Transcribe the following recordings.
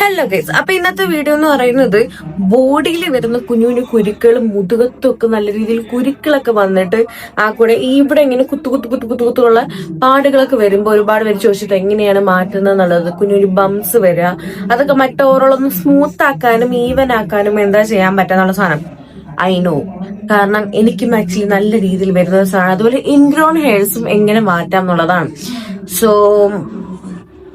Hello guys അപ്പൊ ഇന്നത്തെ video എന്ന് പറയുന്നത് ബോഡിയിൽ വരുന്ന കുഞ്ഞു കുഞ്ഞു കുരുക്കളും മുതുകത്തും ഒക്കെ നല്ല രീതിയിൽ കുരുക്കളൊക്കെ വന്നിട്ട് ആ കൂടെ ഇവിടെ ഇങ്ങനെ കുത്തു കുത്തു കുത്തു കുത്തു കുത്തുള്ള പാടുകളൊക്കെ വരുമ്പോൾ ഒരുപാട് പേര് ചോദിച്ചിട്ട് എങ്ങനെയാണ് മാറ്റുന്നത് എന്നുള്ളത് കുഞ്ഞു കുഞ്ഞു ബംസ് വരിക അതൊക്കെ മറ്റോറോളൊന്ന് സ്മൂത്ത് ആക്കാനും ഈവൻ ആക്കാനും എന്താ ചെയ്യാൻ പറ്റാന്നുള്ള സാധനം? ഐ നോ കാരണം എനിക്കും ആക്ച്വലി നല്ല രീതിയിൽ വരുന്ന സാധനം. അതുപോലെ ഇൻഗ്രോൺ ഹെയർസും എങ്ങനെ മാറ്റാം എന്നുള്ളതാണ്. സോ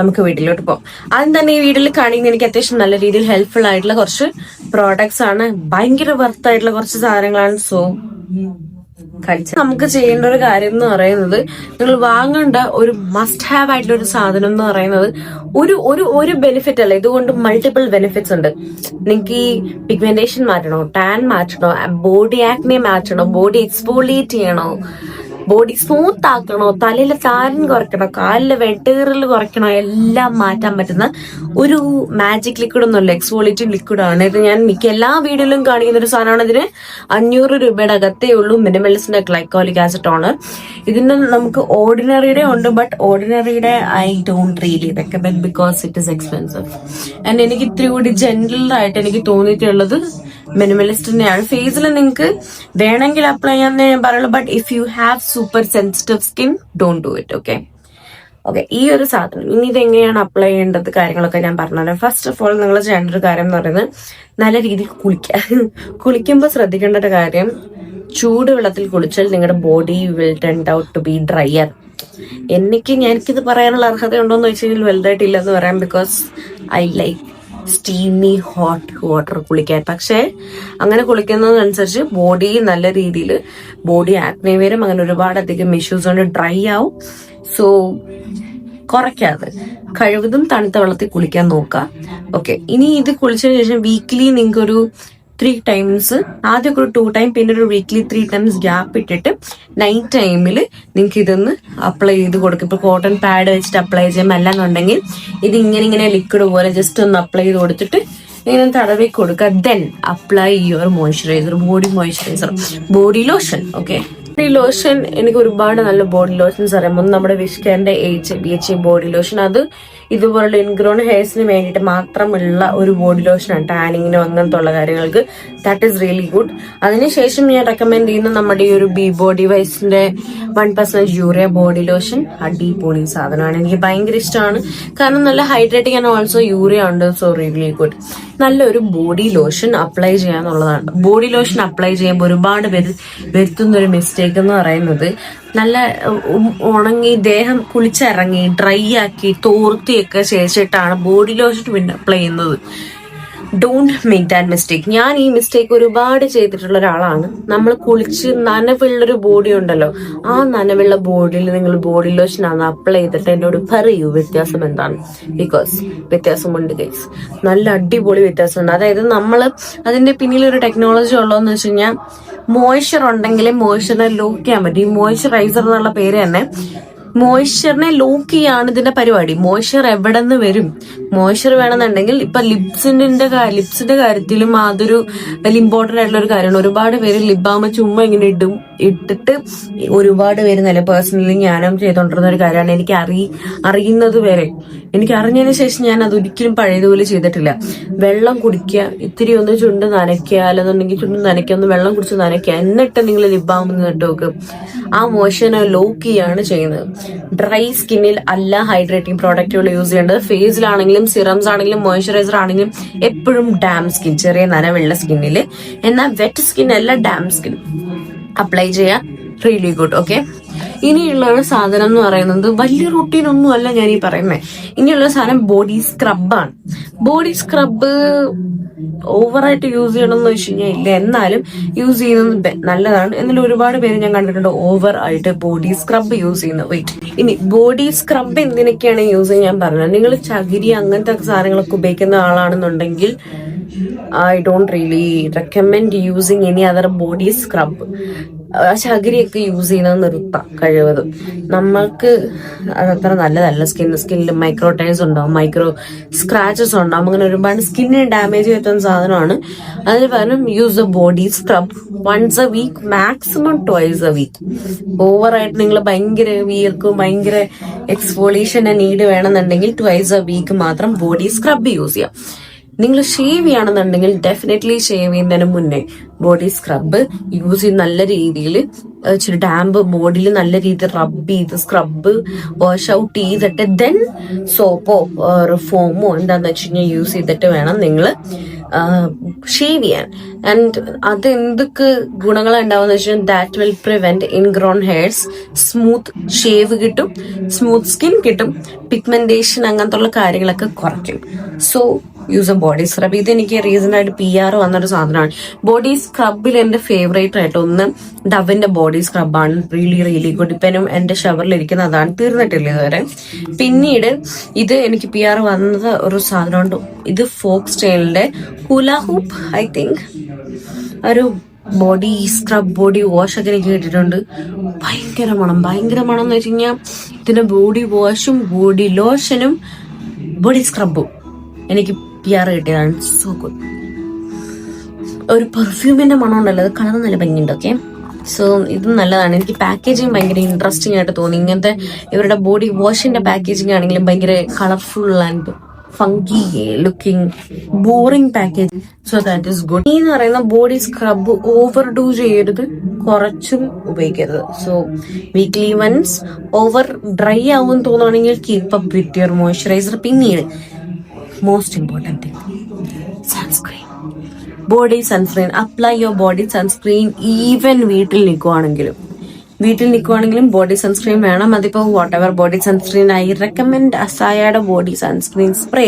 നമുക്ക് വീട്ടിലോട്ട് പോകാം. ആദ്യം തന്നെ ഈ വീട്ടിൽ കാണിക്കുന്ന എനിക്ക് അത്യാവശ്യം നല്ല രീതിയിൽ ഹെൽപ്ഫുൾ ആയിട്ടുള്ള കുറച്ച് പ്രോഡക്ട്സ് ആണ്. ഭയങ്കര വർത്ത് ആയിട്ടുള്ള കുറച്ച് സാധനങ്ങളാണ്. സോ കഴിച്ച നമുക്ക് ചെയ്യേണ്ട ഒരു കാര്യം എന്ന് പറയുന്നത് നിങ്ങൾ വാങ്ങേണ്ട ഒരു മസ്റ്റ് ഹാവ് ആയിട്ടുള്ള ഒരു സാധനം എന്ന് പറയുന്നത് ഒരു ഒരു ഒരു ബെനിഫിറ്റ് അല്ല. ഇതുകൊണ്ട് മൾട്ടിപ്പിൾ ബെനിഫിറ്റ്സ് ഉണ്ട്. നിങ്ങൾക്ക് ഈ പിഗ്മെന്റേഷൻ മാറ്റണോ ടാൻ മാറ്റണോ ബോഡി ആക്നെ മാറ്റണോ ബോഡി എക്സ്പോളിയേറ്റ് ചെയ്യണോ ബോഡി സ്മൂത്ത് ആക്കണോ? തലയിലെ താരൻ കുറയ്ക്കണോ? കാലിലെ വെട്ടേറിൽ കുറയ്ക്കണോ? എല്ലാം മാറ്റാൻ പറ്റുന്ന ഒരു മാജിക് ലിക്വിഡ് ഒന്നുമല്ല എക്സ്പോളിറ്റീവ് ലിക്വിഡ് ആണ്. ഇത് ഞാൻ മിക്ക എല്ലാ വീഡിയോയിലും കാണിക്കുന്ന ഒരു സാധനമാണ്. ഇതിന് അഞ്ഞൂറ് രൂപയുടെ അകത്തേ ഉള്ളൂ. മിനിമലിസിന്റെ ഗ്ലൈക്കോളിക് ആസിഡ് ആണ്. ഇതിന് നമുക്ക് ഓർഡിനറിയുടെ ഉണ്ട് but ഓർഡിനറിയുടെ I don't really recommend because it is expensive and എനിക്ക് ഇത്തിരി കൂടി ജനറൽ ആയിട്ട് എനിക്ക് തോന്നിയിട്ടുള്ളത് മിനിമലിസ്റ്റിന്റെയാണ് ഫേസിൽ നിങ്ങൾക്ക് വേണമെങ്കിൽ അപ്ലൈ ചെയ്യാൻ ഞാൻ പറയുള്ളൂ. But if you have super sensitive skin don't do it okay okay ഈ ഒരു സാധനം. ഇനി ഇത് എങ്ങനെയാണ് അപ്ലൈ ചെയ്യേണ്ടത് കാര്യങ്ങളൊക്കെ ഞാൻ പറഞ്ഞുതരാം. ഫസ്റ്റ് ഓഫ് ഓൾ നിങ്ങൾ ചെയ്യേണ്ട ഒരു കാര്യം എന്ന് പറയുന്നത് നല്ല രീതിയിൽ കുളിക്കുക കുളിക്കുമ്പോൾ ശ്രദ്ധിക്കേണ്ട ഒരു കാര്യം ചൂട് വെള്ളത്തിൽ കുളിച്ചാൽ നിങ്ങളുടെ body will tend out to be dryer എനിക്ക് എനിക്കിത് പറയാനുള്ള അർഹത ഉണ്ടോ എന്ന് വെച്ച് കഴിഞ്ഞാൽ വലുതായിട്ടില്ല എന്ന് പറയാം because I like steamy hot water കുളിക്കാൻ. പക്ഷേ അങ്ങനെ കുളിക്കുന്നതനുസരിച്ച് ബോഡി നല്ല രീതിയിൽ ബോഡി ആക്നെ വരും. അങ്ങനെ ഒരുപാട് അധികം ഇഷ്യൂസ് കൊണ്ട് ഡ്രൈ ആവും. സോ കുറയ്ക്കാതെ കഴിവതും തണുത്ത വെള്ളത്തിൽ കുളിക്കാൻ നോക്കുക. ഓക്കെ ഇനി ഇത് കുളിച്ചതിന് ശേഷം വീക്ക്ലി നിങ്ങൾക്ക് ഒരു ത്രീ ടൈംസ് ആദ്യമൊക്കെ ഒരു ടു ടൈം പിന്നെ ഒരു വീക്ക്ലി ത്രീ ടൈംസ് ഗ്യാപ്പ് ഇട്ടിട്ട് നൈറ്റ് ടൈമിൽ നിങ്ങൾക്ക് ഇതൊന്ന് അപ്ലൈ ചെയ്ത് കൊടുക്കും. ഇപ്പൊ കോട്ടൺ പാഡ് വെച്ചിട്ട് അപ്ലൈ ചെയ്യാം. അല്ലാന്നുണ്ടെങ്കിൽ ഇത് ഇങ്ങനെ ഇങ്ങനെ ലിക്വിഡ് പോലെ ജസ്റ്റ് ഒന്ന് അപ്ലൈ ചെയ്ത് കൊടുത്തിട്ട് ഇങ്ങനെ തടവി കൊടുക്കുക then apply your moisturizer body moisturizer body lotion okay body lotion എനിക്ക് ഒരുപാട് നല്ല ബോഡി ലോഷൻസ് അറിയാം. ഒന്ന് നമ്മുടെ വിഷ്കേറിന്റെ H B H body lotion അത് ഇതുപോലുള്ള ഇൻഗ്രോൺ ഹെയർസിന് വേണ്ടിയിട്ട് മാത്രമുള്ള ഒരു ബോഡി ലോഷനാണ് ടാനിങ്ങിനോ അങ്ങനത്തെ ഉള്ള കാര്യങ്ങൾക്ക്. ദാറ്റ് ഈസ് റിയലി ഗുഡ് അതിനുശേഷം ഞാൻ റെക്കമെൻഡ് ചെയ്യുന്ന നമ്മുടെ ഈ ഒരു B body വൈസിന്റെ one percent urea body lotion അടിപൊളി സാധനമാണ്. എനിക്ക് ഭയങ്കര ഇഷ്ടമാണ്. കാരണം നല്ല ഹൈഡ്രേറ്റിംഗ് ആൻഡ് ഓൾസോ യൂറിയ ഉണ്ട്. സോ റിയലി ഗുഡ് നല്ലൊരു ബോഡി ലോഷൻ അപ്ലൈ ചെയ്യാന്നുള്ളതാണ്. ബോഡി ലോഷൻ അപ്ലൈ ചെയ്യുമ്പോൾ ഒരുപാട് പേര് വരുത്തുന്ന ഒരു മിസ്റ്റേക്ക് എന്ന് പറയുന്നത് നല്ല ഉണങ്ങി ദേഹം കുളിച്ചിറങ്ങി ഡ്രൈ ആക്കി തോർത്തിയൊക്കെ ശേഷിട്ടാണ് ബോഡി ലോഷൻ പിന്നെ അപ്ലൈ ചെയ്യുന്നത്. ഡോണ്ട് മേക്ക് ദാറ്റ് മിസ്റ്റേക്ക് ഞാൻ ഈ മിസ്റ്റേക്ക് ഒരുപാട് ചെയ്തിട്ടുള്ള ഒരാളാണ്. നമ്മൾ കുളിച്ച് നനവുള്ളൊരു ബോഡി ഉണ്ടല്ലോ. ആ നനവുള്ള ബോഡിയിൽ നിങ്ങൾ ബോഡി ലോഷൻ ആണ് അപ്ലൈ ചെയ്തിട്ട് എന്നോട് പറയൂ വ്യത്യാസം എന്താണ്. ബിക്കോസ് വ്യത്യാസമുണ്ട് ഗൈസ് നല്ല അടിപൊളി വ്യത്യാസമുണ്ട്. അതായത് നമ്മൾ അതിന്റെ പിന്നിൽ ഒരു ടെക്നോളജി ഉള്ളതെന്ന് വെച്ച് കഴിഞ്ഞാൽ മോയ്സ്ചർ ഉണ്ടെങ്കിലേ മോയ്സ്ചറിനെ ലോക്ക് ചെയ്യാൻ പറ്റും. ഈ മോയ്സ്ചറൈസർ എന്നുള്ള പേര് തന്നെ മോയ്സ്ചറിനെ ലോക്ക് ചെയ്യാണ് ഇതിന്റെ പരിപാടി. മോയ്സ്ചർ എവിടെ നിന്ന് വരും? മോയ്സ്ചർ വേണമെന്നുണ്ടെങ്കിൽ ഇപ്പൊ ലിപ്സിന്റെ ലിപ്സിന്റെ കാര്യത്തിലും അതൊരു വലിയ ഇമ്പോർട്ടന്റ് ആയിട്ടുള്ള ഒരു കാര്യമാണ്. ഒരുപാട് പേര് ലിബാമ ചുമ്മാ ഇങ്ങനെ ഇടും. ഇട്ടിട്ട് ഒരുപാട് പേര് നല്ല പേഴ്സണലി ഞാനും ചെയ്തോണ്ടിരുന്ന ഒരു കാര്യമാണ്. എനിക്ക് അറി അറിയുന്നത് വരെ. എനിക്ക് അറിഞ്ഞതിന് ശേഷം ഞാൻ അത് ഒരിക്കലും പഴയതുപോലെ ചെയ്തിട്ടില്ല. വെള്ളം കുടിക്കുക ഇത്തിരി ഒന്ന് ചുണ്ട് നനയ്ക്കുക അല്ലെന്നുണ്ടെങ്കിൽ ചുണ്ട് നനയ്ക്കുക ഒന്ന് വെള്ളം കുടിച്ച് നനയ്ക്കുക എന്നിട്ട് നിങ്ങൾ ലിബാമെന്ന് ഇട്ട് നോക്ക്. ആ മോശനെ ലോക്ക് ചെയ്യാണ് ചെയ്യുന്നത്. ഡ്രൈ സ്കിന്നിൽ അല്ല ഹൈഡ്രേറ്റിംഗ് പ്രോഡക്റ്റുകൾ യൂസ് ചെയ്യേണ്ടത്. ഫേസിലാണെങ്കിലും സിറംസ് ആണെങ്കിലും മോയ്സ്ചറൈസർ ആണെങ്കിലും എപ്പോഴും ഡാം സ്കിൻ ചെറിയ നനവുള്ള സ്കിന്നിൽ എന്നാൽ വെറ്റ് സ്കിൻ അല്ല ഡാം സ്കിൻ അപ്ലൈ ചെയ്യാം റിയലി ഗുഡ് ഓക്കെ ഇനിയുള്ള ഒരു സാധനം എന്ന് പറയുന്നത് വലിയ റൂട്ടീൻ ഒന്നും അല്ല ഞാൻ ഈ പറയുന്നേ. ഇനിയുള്ള സാധനം ബോഡി സ്ക്രബാണ് ബോഡി സ്ക്രബ് ഓവറായിട്ട് യൂസ് ചെയ്യണമെന്ന് വെച്ച് കഴിഞ്ഞാൽ ഇല്ല. എന്നാലും യൂസ് ചെയ്യുന്നത് നല്ലതാണ്. എന്നാലും ഒരുപാട് പേര് ഞാൻ കണ്ടിട്ടുണ്ട് ഓവർ ആയിട്ട് ബോഡി സ്ക്രബ് യൂസ് ചെയ്യുന്നത് വെയിറ്റ് ഇനി ബോഡി സ്ക്രബ് എന്തിനൊക്കെയാണ് യൂസ് ചെയ്യാൻ പറഞ്ഞത്? നിങ്ങൾ ചകിരി അങ്ങനത്തെ സാധനങ്ങളൊക്കെ ഉപയോഗിക്കുന്ന ആളാണെന്നുണ്ടെങ്കിൽ I don't really recommend using any other body scrub ശകരിയൊക്കെ use ചെയ്യുന്നത് നിർത്താം കഴിവതും. നമ്മൾക്ക് അതത്ര നല്ലതല്ല സ്കിൻ സ്കിന്നിൽ മൈക്രോ ടൈസ് ഉണ്ടാവും മൈക്രോ സ്ക്രാച്ചസ് ഉണ്ടാവും. അങ്ങനെ ഒരുപാട് സ്കിന്നിന് ഡാമേജ് വരുത്തുന്ന സാധനമാണ്. അതിന് പകരം use a body scrub once a week maximum twice a week ഓവറായിട്ട് നിങ്ങൾ ഭയങ്കര വിയർക്കും ഭയങ്കര എക്സ്ഫോളിയേഷന്റെ നീഡ് വേണമെന്നുണ്ടെങ്കിൽ ട്വൈസ് എ വീക്ക് മാത്രം ബോഡി സ്ക്രബ് യൂസ് ചെയ്യാം. നിങ്ങൾ ഷേവ് ചെയ്യണമെന്നുണ്ടെങ്കിൽ ഡെഫിനറ്റ്ലി ഷേവ് ചെയ്യുന്നതിന് മുന്നേ ബോഡി സ്ക്രബ് യൂസ് ചെയ്ത് നല്ല രീതിയിൽ ഇച്ചിരി ഡാമ്പ് ബോഡിയിൽ നല്ല രീതിയിൽ റബ്ബ് ചെയ്ത് സ്ക്രബ് വാഷ് ഔട്ട് ചെയ്തിട്ട് ദെൻ സോപ്പോ ഫോമോ എന്താന്ന് വെച്ച് കഴിഞ്ഞാൽ യൂസ് ചെയ്തിട്ട് വേണം നിങ്ങൾ ഷേവ് ചെയ്യാൻ. ആൻഡ് അത് എന്തൊക്കെ ഗുണങ്ങൾ ഉണ്ടാവുന്ന വെച്ചാൽ that will prevent ingrown hairs smooth shave കിട്ടും സ്മൂത്ത് സ്കിൻ കിട്ടും പിഗ്മെന്റേഷൻ അങ്ങനത്തെ കാര്യങ്ങളൊക്കെ കുറയ്ക്കും. So use a body scrub ഇത് എനിക്ക് റീസെന്റ് ആയിട്ട് പി ആർ വന്നൊരു സാധനമാണ്. ബോഡി സ്ക്രബിൽ എന്റെ ഫേവറേറ്റ് ആയിട്ട് ഒന്ന് ഡവിന്റെ ബോഡി സ്ക്രബാണ് റിയലി റിയലി ഗുഡ് ഇപ്പനും എന്റെ ഷവറിൽ ഇരിക്കുന്ന അതാണ്. തീർന്നിട്ടില്ല ഇതുവരെ. പിന്നീട് ഇത് എനിക്ക് പി ആർ വന്നത് ഒരു സാധനമുണ്ട്. ഇത് ഫോക്ക് സ്റ്റൈലിന്റെ ഹുല ഹൂപ്പ് ഐ തിങ്ക് ഒരു ബോഡി സ്ക്രബ് ബോഡി വാഷ് ഒക്കെ എനിക്ക് കിട്ടിയിട്ടുണ്ട്. ഭയങ്കര മണം. ഭയങ്കര മണം എന്ന് വെച്ച് കഴിഞ്ഞാൽ ഇതിന്റെ ബോഡി വാഷും ബോഡി ലോഷനും ബോഡി സ്ക്രബും എനിക്ക് പി ആർ കിട്ടിയതാണ്. സോ ഗുഡ് ഒരു പെർഫ്യൂമിന്റെ മണം ഉണ്ടല്ലോ അത് കളർ നല്ല ഭംഗിയുണ്ട് ഓക്കെ സോ ഇത് നല്ലതാണ്. എനിക്ക് പാക്കേജിങ് ഭയങ്കര ഇൻട്രസ്റ്റിംഗ് ആയിട്ട് തോന്നി. ഇങ്ങനത്തെ ഇവരുടെ ബോഡി വാഷിന്റെ പാക്കേജിങ് ആണെങ്കിലും ഭയങ്കര colourful and funky looking boring package so that is good ഈ എന്ന് പറയുന്ന ബോഡി സ്ക്രബ് ഓവർ ഡൂ ചെയ്യരുത് കുറച്ചും ഉപയോഗിക്കരുത്. So weekly once over dry ആവും തോന്നുകയാണെങ്കിൽ keep up with your moisturizer പിന്നീട് most important thing sunscreen body sunscreen apply your body sunscreen even വീട്ടിൽ നിൽക്കുവാണെങ്കിലും വീട്ടിൽ നിൽക്കുവാണെങ്കിലും ബോഡി സൺസ്ക്രീൻ വേണം. അതിപ്പോൾ whatever body sunscreen I recommend അസായയുടെ body sunscreen spray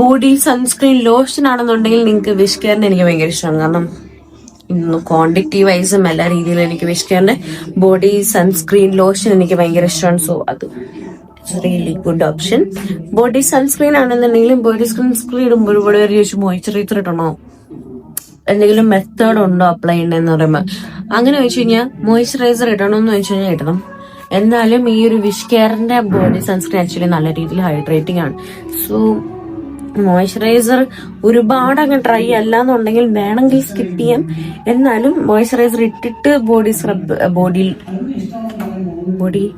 body sunscreen lotion ആണെന്നുണ്ടെങ്കിൽ നിങ്ങൾക്ക് വിഷ് കെയറിന് എനിക്ക് ഭയങ്കര ഇഷ്ടമാണ്. കാരണം ഇന്ന് ക്വാണ്ടിറ്റി വൈസും എല്ലാ രീതിയിലും എനിക്ക് വിഷ് കെയറിന് ബോഡി സൺസ്ക്രീൻ ലോഷൻ എനിക്ക് ഭയങ്കര ഇഷ്ടമാണ്. സോ അത് really good option body sunscreen ആണെന്നുണ്ടെങ്കിലും ബോഡി സൺസ്ക്രീൻ ഇടുമ്പോൾ ഒരുപാട് പേര് ചോദിച്ചു മോയ്സ്ചറൈസർ ഇടണോ എന്തെങ്കിലും മെത്തേഡ് ഉണ്ടോ അപ്ലൈ ചെയ്യേണ്ടതെന്ന് പറയുമ്പോൾ അങ്ങനെ വെച്ച് കഴിഞ്ഞാൽ മോയ്സ്ചറൈസർ ഇടണമെന്ന് വെച്ച് കഴിഞ്ഞാൽ ഇടണം. എന്നാലും ഈ ഒരു വിഷ് കെയറിന്റെ ബോഡി സൺസ്ക്രീൻ ആക്ച്വലി നല്ല രീതിയിൽ ഹൈഡ്രേറ്റിംഗ് ആണ്. സോ മോയ്സ്ചറൈസർ ഒരുപാട് അങ്ങ് ഡ്രൈ അല്ല എന്നുണ്ടെങ്കിൽ വേണമെങ്കിൽ സ്കിപ്പ് ചെയ്യാം. എന്നാലും മോയ്സ്ചറൈസർ ഇട്ടിട്ട് ബോഡി സ്ക്രബ് ബോഡി ബോഡി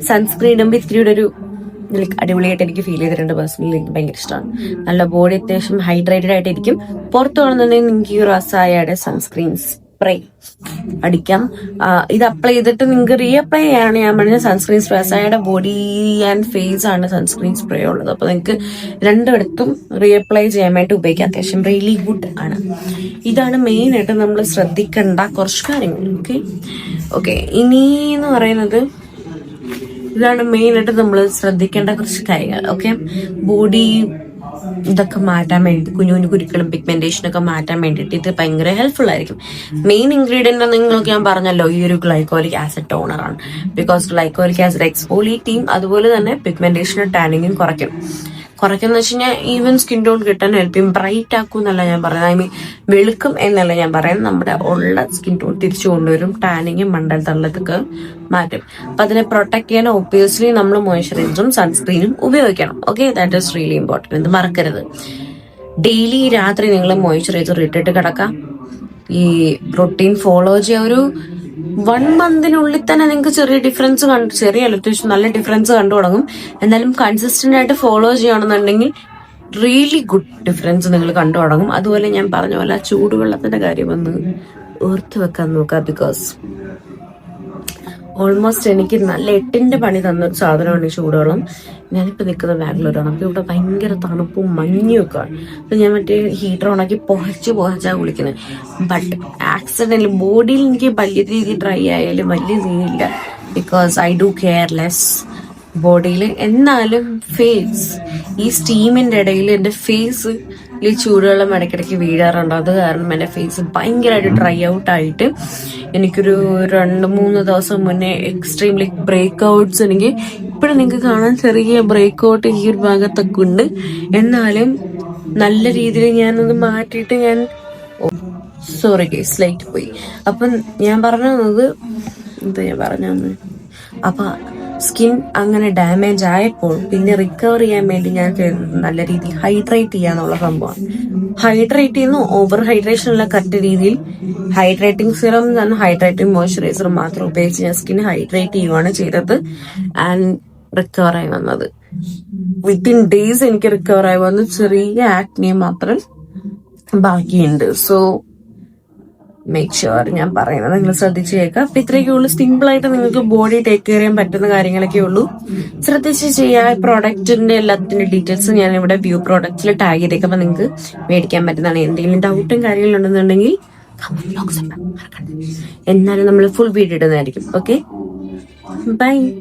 സൺസ്ക്രീനും ഇത്തിരിയുടെ ഒരു ലൈക്ക് അടിപൊളിയായിട്ട് എനിക്ക് ഫീൽ ചെയ്തിട്ടുണ്ട് പേഴ്സണലി എനിക്ക് ഭയങ്കര ഇഷ്ടമാണ് നല്ല ബോഡി അത്യാവശ്യം ഹൈഡ്രേറ്റഡ് ആയിട്ടിരിക്കും. പുറത്തു കാണുന്നുണ്ടെങ്കിൽ നിങ്ങൾക്ക് ഈ റസായയുടെ അസായയുടെ സ്പ്രേ അടിക്കാം. ഇത് അപ്ലൈ ചെയ്തിട്ട് നിങ്ങൾക്ക് റീ അപ്ലൈ ചെയ്യാണ്. ഞാൻ പറഞ്ഞ സൺസ്ക്രീൻ സ്പ്രേ അസായയുടെ ബോഡി ആൻഡ് ഫേസ് ആണ് സൺസ്ക്രീൻ സ്പ്രേ ഉള്ളത്. അപ്പൊ നിങ്ങൾക്ക് രണ്ടിടത്തും റീ അപ്ലൈ ചെയ്യാൻ വേണ്ടി ഉപയോഗിക്കാം. അത്യാവശ്യം റിയലി ഗുഡ് ആണ്. ഇതാണ് മെയിൻ ആയിട്ട് നമ്മൾ ശ്രദ്ധിക്കേണ്ട കുറച്ച് കാര്യങ്ങൾ. ഓക്കെ ഓക്കെ ഇനി എന്ന് പറയുന്നത് ഇതാണ് മെയിൻ ആയിട്ട് നമ്മൾ ശ്രദ്ധിക്കേണ്ട കുറച്ച് കാര്യങ്ങൾ. ഓക്കെ ബോഡി ഇതൊക്കെ മാറ്റാൻ വേണ്ടി കുഞ്ഞു കുഞ്ഞു കുരുക്കളും പിഗ്മെന്റേഷൻ ഒക്കെ മാറ്റാൻ വേണ്ടിയിട്ട് ഇത് ഭയങ്കര ഹെൽപ്ഫുൾ ആയിരിക്കും. മെയിൻ ഇൻഗ്രീഡിയന്റ് നിങ്ങൾക്ക് ഞാൻ പറഞ്ഞല്ലോ ഈ ഒരു ഗ്ലൈക്കോലിക് ആസിഡ് ടോണർ ആണ്. ബിക്കോസ് ഗ്ലൈക്കോലിക് ആസിഡ് എക്സ്പോലിറ്റിയും അതുപോലെ തന്നെ പിഗ്മെന്റേഷനും ടാനിങ്ങും കുറയ്ക്കും. കുറയ്ക്കുന്ന വെച്ച് കഴിഞ്ഞാൽ ഈവൻ സ്കിൻ ടോൺ കിട്ടാൻ ഹെൽപ്പ് ചെയ്യും. ബ്രൈറ്റ് ആക്കും എന്നല്ല ഞാൻ പറയുന്നത്. ഐ മീൻ വെളുക്കും എന്നല്ല ഞാൻ പറയുന്നത്. നമ്മുടെ ഉള്ള സ്കിൻ ടോൺ തിരിച്ചു കൊണ്ടുവരും. ടാനിങ്ങും മണ്ടൽ തള്ളത്തൊക്കെ മാറ്റും. അപ്പൊ അതിനെ പ്രൊട്ടക്ട് ചെയ്യാൻ ഒബ്വിയസ്ലി നമ്മൾ മോയ്സ്ചറൈസറും സൺസ്ക്രീനും ഉപയോഗിക്കണം. Okay that is really important ഇത് മറക്കരുത്. ഡെയിലി രാത്രി നിങ്ങൾ മോയ്സ്ചറൈസർ ഇട്ടിട്ട് കിടക്കാം. ഈ റൊട്ടീൻ ഫോളോ ചെയ്യുക ഒരു വൺ മന്തിനുള്ളിൽ തന്നെ നിങ്ങൾക്ക് ചെറിയ ഡിഫറൻസ് കണ്ടു ചെറിയ അത്യാവശ്യം നല്ല ഡിഫറൻസ് കണ്ടു തുടങ്ങും. എന്നാലും കൺസിസ്റ്റന്റ് ആയിട്ട് ഫോളോ ചെയ്യണമെന്നുണ്ടെങ്കിൽ റിയലി ഗുഡ് ഡിഫറൻസ് നിങ്ങൾ കണ്ടു തുടങ്ങും. അതുപോലെ ഞാൻ പറഞ്ഞ പോലെ ആ ചൂടുവെള്ളത്തിന്റെ കാര്യം ഒന്ന് ഓർത്ത് വെക്കാൻ നോക്കുക ബിക്കോസ് ഓൾമോസ്റ്റ് എനിക്ക് നല്ല എട്ടിന്റെ പണി തന്ന ഒരു സാധനമാണ് ഈ ചൂടുവെള്ളം. ഞാനിപ്പോൾ നിൽക്കുന്നത് ബാംഗ്ലൂരാണ്. അപ്പോൾ ഇവിടെ ഭയങ്കര തണുപ്പും മഞ്ഞും ഒക്കെ ആണ്. അപ്പം ഞാൻ മറ്റേ ഹീറ്റർ ഓണാക്കി പുഹച്ച് പുഹച്ചാണ് കുളിക്കുന്നത്. ബട്ട് ആക്സിഡന്റ് ബോഡിയിൽ എനിക്ക് വലിയ രീതിയിൽ ഡ്രൈ ആയാലും വലിയ രീതിയില്ല ബിക്കോസ് ഐ ഡു കെയർലെസ് ബോഡിയിൽ എന്നാലും ഫേസ് ഈ സ്റ്റീമിന്റെ ഇടയിൽ എന്റെ ഫേസ് ഈ ചൂടുവെള്ളം ഇടയ്ക്കിടയ്ക്ക് വീഴാറുണ്ട്. അത് കാരണം എന്റെ ഫേസ് ഭയങ്കരമായിട്ട് ഡ്രൈ ഔട്ട് ആയിട്ട് എനിക്കൊരു രണ്ട് മൂന്ന് ദിവസം മുന്നേ എക്സ്ട്രീംലി ബ്രേക്ക് ഔട്ട്സ് എനിക്ക് ഇപ്പോഴും നിങ്ങൾക്ക് കാണാൻ ചെറിയ ബ്രേക്ക് ഔട്ട് ഈ ഒരു ഭാഗത്തൊക്കെ ഉണ്ട്. എന്നാലും നല്ല രീതിയിൽ ഞാനത് മാറ്റിയിട്ട് ഞാൻ സോറി കേസ് ലൈറ്റ് പോയി. അപ്പം ഞാൻ പറഞ്ഞു തന്നത് എന്താ ഞാൻ പറഞ്ഞു തന്നത് അപ്പൊ സ്കിൻ അങ്ങനെ ഡാമേജ് ആയപ്പോൾ പിന്നെ റിക്കവർ ചെയ്യാൻ വേണ്ടി ഞാൻ നല്ല രീതിയിൽ ഹൈഡ്രേറ്റ് ചെയ്യാന്നുള്ള സംഭവമാണ്. ഹൈഡ്രേറ്റ് ചെയ്യുന്നു ഓവർ ഹൈഡ്രേഷൻ ഉള്ള കറക്റ്റ് രീതിയിൽ ഹൈഡ്രേറ്റിംഗ് സിറം തന്നെ ഹൈഡ്രേറ്റിംഗ് മോയ്സ്ചറൈസർ മാത്രം ഉപയോഗിച്ച് ഞാൻ സ്കിൻ ഹൈഡ്രേറ്റ് ചെയ്യുവാണ് ചെയ്തത് ആൻഡ് റിക്കവർ ആയി വന്നത്. വിത്തിൻ ഡേയ്സ് എനിക്ക് റിക്കവർ ആയി വന്നു. ചെറിയ ആക്നെ മാത്രം ബാക്കിയുണ്ട്. സോ മേക്ക് ഷുവർ ഞാൻ പറയുന്നത് നിങ്ങൾ ശ്രദ്ധിച്ചു കേൾക്കുക. അപ്പൊ ഇത്രയൊക്കെ സിമ്പിൾ ആയിട്ട് നിങ്ങൾക്ക് ബോഡി ടേക്ക് കെയർ ചെയ്യാൻ പറ്റുന്ന കാര്യങ്ങളൊക്കെ ഉള്ളൂ. ശ്രദ്ധിച്ച് ചെയ്യുക പ്രോഡക്റ്റിന്റെ എല്ലാത്തിന്റെ ഡീറ്റെയിൽസ് ഞാൻ ഇവിടെ വ്യൂ പ്രോഡക്റ്റിൽ ടാഗ് ചെയ്തേക്കാം. അപ്പൊ നിങ്ങൾക്ക് മേടിക്കാൻ പറ്റുന്നതാണ്. എന്തെങ്കിലും ഡൗട്ടും കാര്യങ്ങളും ഉണ്ടെന്നുണ്ടെങ്കിൽ. എന്നാലും നമ്മൾ ഫുൾ വീഡിയോ ഇടുന്നതായിരിക്കും. Okay bye